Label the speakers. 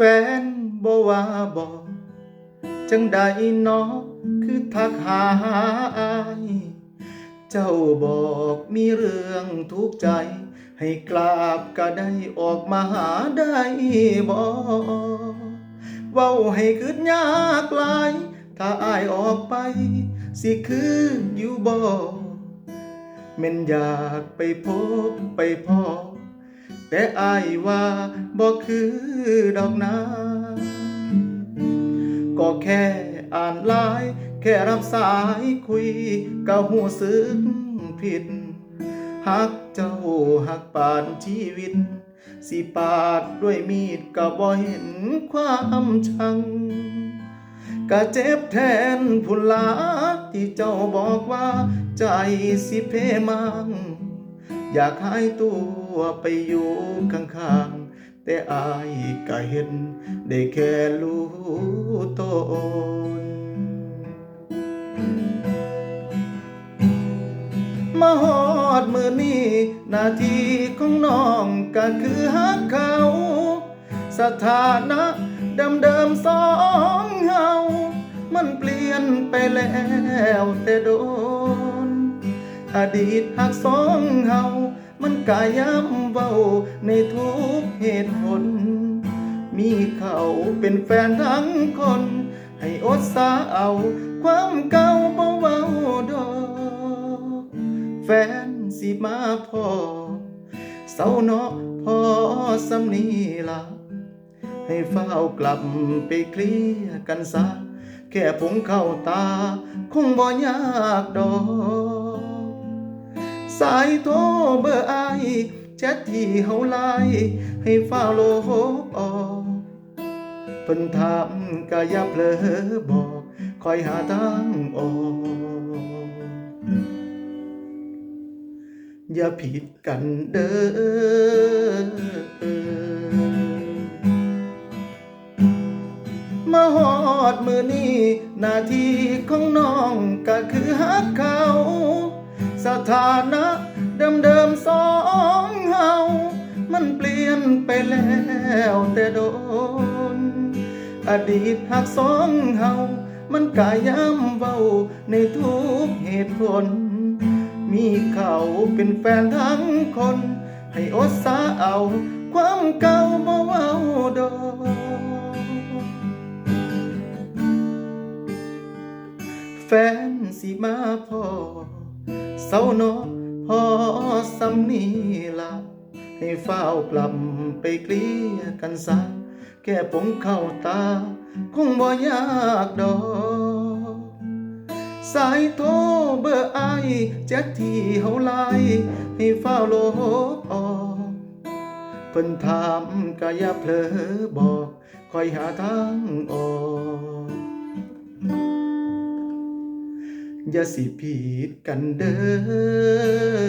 Speaker 1: แฟนบ่ว่าบ่จังใดนาะคือทักหาอาย เจ้าบอกมีเรื่องทุกข์ใจ ให้กราบก็ได้ออกมาหาได้บ่เว้าให้คืดยากลาย ถ้าอายออกไป สิคืออยู่บ่แม่นอยากไปพบไปพอ แต่อายว่าบ่คือดอกนาก็แค่อ่านไลน์แค่รับสายคุยก็หูสึกผิดหักเจ้าหักปานชีวิต สิปาดด้วยมีดก็บ่เห็นความชังก็เจ็บแทนผู้ลาที่เจ้าบอกว่าใจสิเพมัง อยากหายตัวไปอยู่ข้างๆ แต่อายก็เห็น ได้แค่รู้ตนมาหอดมือนี้หน้าที่ของน้องก็คือหักเขา สถานะเดิมเดิมๆสองเฮามันเปลี่ยนไปแล้วแต่โดน อดีตหักสองเฮา มันกาย้ำเบาในทุกเหตุผล มีเขาเป็นแฟนทั้งคน ให้อดสาเอา ความเก่าเบาเบาดอกแฟนสิมาพอเศร้าเนาะพอสำนีละให้เฝ้ากลับไปเคลียกันซะแค่ผงเข้าตา คงบ่ยากดอก สายโทรเบอร์ไอแชทที่เฮาไลให้ฟ้าโลบออกเพิ่นถามก็อย่าเผลอบอกคอยหาทางออกอย่าผิดกันเด้อมาหอดมือนี้หน้าที่ของน้องก็คือหักเขา สถานะเดิมเดิมๆสองเฮา มันเปลี่ยนไปแล้วแต่โดน อดีตหักสองเฮา มันกาย้ำเบาในทุกเหตุผล มีเขาเป็นแฟนทั้งคน ให้อดสาเอา ความเก่าบ่เว้าดอแฟนสิมาพอ เศร้าเนาะพอสำนีละให้เฝ้ากลับไปเกลี่ยกันซะแค่ผมเข้าตา คงบ่ยากดอก สายโทรเบอร์ไอแจ็คที่เฮาไลให้เฝ้าโลบออกเพิ่นถามก็อย่าเผลอบอกคอยหาทางออก อย่าสิผิดกันเด้อ